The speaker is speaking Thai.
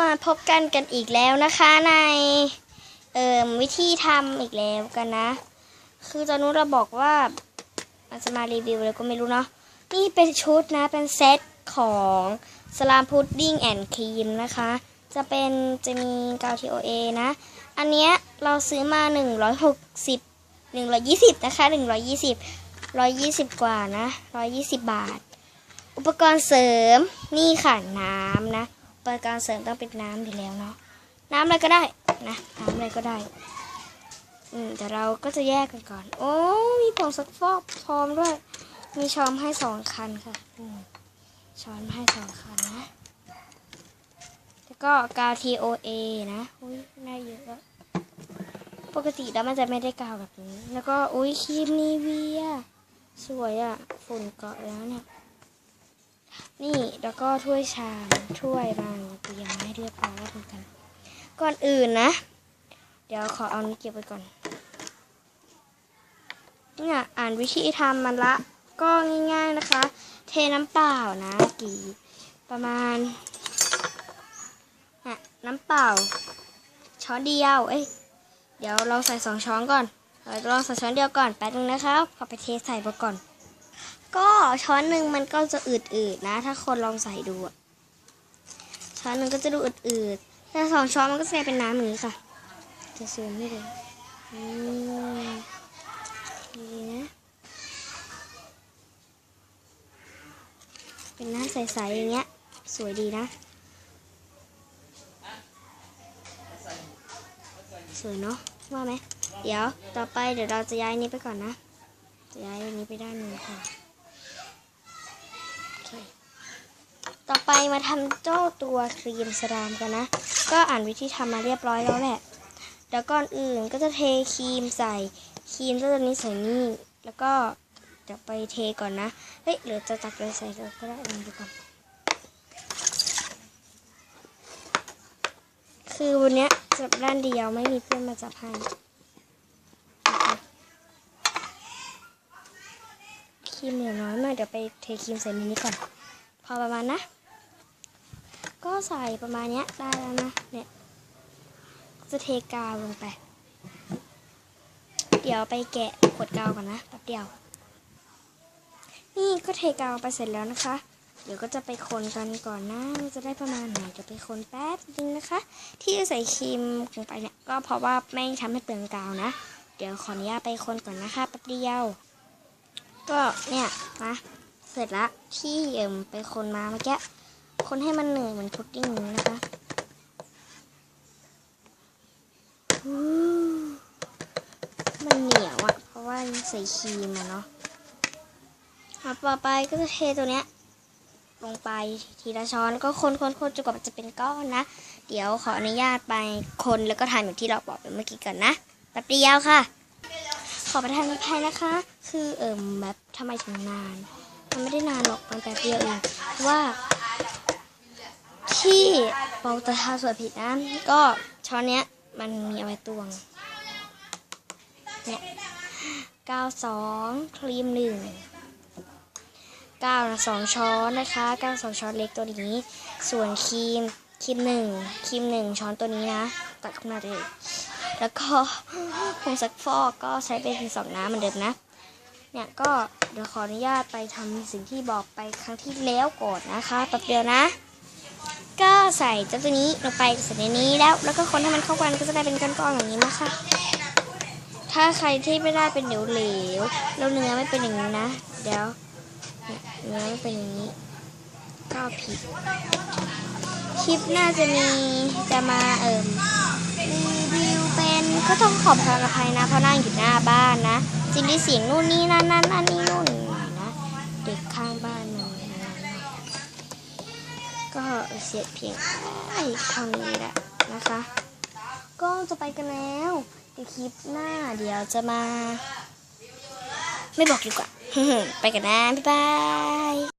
มาพบกันกันอีกแล้วนะคะในเอ่มวิธีทำอีกแล้วกันนะ คือตอนนู้นเราบอกว่ามันจะมารีวิวอะไรก็ไม่รู้เนาะนี่เป็นชุดนะเป็นเซตของสลามพุดดิ้งแอนด์ครีมนะคะ จะเป็นจะมีกาวทีโอเอนะ อันเนี้ยเราซื้อมา 160 120 นะคะ 120 120 กว่านะ 120 บาท อุปกรณ์เสริมนี่ค่ะน้ำนะ อุปกรเสริมต้องเป็นน้ำอยู่แล้วเนาะน้ำอะไรก็ได้นะน้ำอะไรก็ได้ อืมแต่เราก็จะแยกกันก่อน โอ้มีผงซักฟอกพร้อมด้วย มีช้อนให้สองคันค่ะอืมช้อนให้สองคันนะแล้วก็กาว TOA นะอุ้ยน่าเยอะปกติแล้วมันจะไม่ได้กาวแบบนี้ แล้วก็อุ้ยครีมนีเวียสวยอะฝุ่นเกาะแล้วเนี่ย นี่แล้วก็ถ้วยชามถ้วยบางเตรียมให้เรียบร้อยแล้วกัน ก่อนอื่นนะ เดี๋ยวขอเอานี้เก็บไว้ก่อนเนี่ยอ่านวิธีทำมันละ ก็ง่ายๆนะคะ เทน้ำเปล่านะ กี่ประมาณน่ะน้ำเปล่า ช้อนเดียว เอ้ยเดี๋ยวเราใส่สองช้อนก่อนเราลองใส่ช้อนเดียวก่อนแป๊บนึงนะคะขอไปเทใส่ไปก่อน ก็ช้อนหนึ่งมันก็จะอืดๆนะ ถ้าคนลองใส่ดูอะช้อนหนึ่งก็จะดูอืดๆแต่สองช้อนมันก็จะเป็นน้ำอย่างนี้ค่ะ จะซูมให้ดูดีนะเป็นน้ำใสๆอย่างเงี้ย สวยดีนะ สวยเนาะว่าไหมเดี๋ยวต่อไปเดี๋ยวเราจะย้ายนี้ไปก่อนนะจะย้ายนี้ไปด้านนู้นค่ะ เค ต่อไปมาทำเจ้าตัวครีมสลามกันนะ ก็อ่านวิธีทำมาเรียบร้อยแล้วแหละเดี๋ยวก่อนอื่นก็จะเทครีมใส่ครีมเจ้าตัวนี้ใส่นี่ แล้วก็เดี๋ยวไปเทก่อนนะ เฮ้ยหรือจะตักเลยใส่เลยก็ได้ลองดูก่อนคือวันนี้จับด้านเดียวไม่มีเพื่อนมาจับให้นะคะ ครีมเหลือน้อยมากเดี๋ยวไปเทครีมใส่ในนี้ก่อน พอประมาณนะ ก็ใส่ประมาณนี้ได้แล้วนะ เนี่ยจะเทกาวลงไป เดี๋ยวไปแกะขวดกาวก่อนนะแป๊บเดียว นี่ก็เทกาวไปเสร็จแล้วนะคะ เดี๋ยวก็จะไปคนกันก่อนนะว่าจะได้ประมาณไหนจะไปคนแป๊บนึงนะคะ ที่ใส่ครีมลงไปเนี่ยก็เพราะว่าไม่ทำให้เปลืองกาวนะ เดี๋ยวขออนุญาตไปคนก่อนนะคะแป๊บเดียว ก็เนี่ยนะเสร็จละที่เอิ่มไปคนมาเมื่อกี้คนให้มันเหนื่อยเหมือนพุดดิ้งนะคะมันเหนียวอะเพราะว่าใส่ครีมอะเนาะเอาต่อไปก็จะเทตัวเนี้ยลงไปทีละช้อนแล้วก็คนคนคนจนกว่ามันจะเป็นก้อนนะ เดี๋ยวขออนุญาตไปคนแล้วก็ทานอย่างที่เราบอกไปเมื่อกี้ก่อนนะแป๊บเดียวค่ะ อประทานอภัยนะคะ คือเอิ่มแบบทำไมถึงนาน มันไม่ได้นานหรอกมันแป๊บเดียวเองว่าที่เราจะทาสวยผิดนะก็ช้อนเนี้ยมันมีเอาไว้ตวงเนี่ยเก้าสองครีมหนึ่งเก้าสองช้อนนะคะเก้าสองช้อนเล็กตัวนี้ ส่วนครีมครีมหนึ่งครีมหนึ่งช้อนตัวนี้นะ ตัดขนมาเลย แล้วก็ผงซักฟอกก็ใช้เป็นสองน้ำเหมือนเดิมนะ เนี่ยก็เดี๋ยวขออนุญาตไปทำสิ่งที่บอกไปครั้งที่แล้วก่อนนะคะแป๊บเดียวนะ ก็ใส่เจ้าตัวนี้ลงไปใส่ในนี้แล้ว แล้วก็คนให้มันเข้ากันก็จะได้เป็นก้อนๆอย่างนี้นะคะถ้าใครที่ไม่ได้เป็นเหลวเหลวๆแล้วเนื้อไม่เป็นอย่างนี้นะ เดี๋ยวเนื้อไม่เป็นอย่างนี้ก็ผิดคลิปน่าจะมีจะมาเอิ่ม ก็ต้องขอบคุณอภัยนะเพราะนั่งอยู่หน้าบ้านนะจินได้เสียงนู่นนี่นั่นนั่นนั่นนี่นู่นนะเด็กข้างบ้านมันก็เสียเพียงไอ้เท่านี้แหละนะคะ ก็จะไปกันแล้วเดี๋ยวคลิปหน้าเดี๋ยวจะมา ไม่บอกดีกว่า ไปกันนะบ๊ายบาย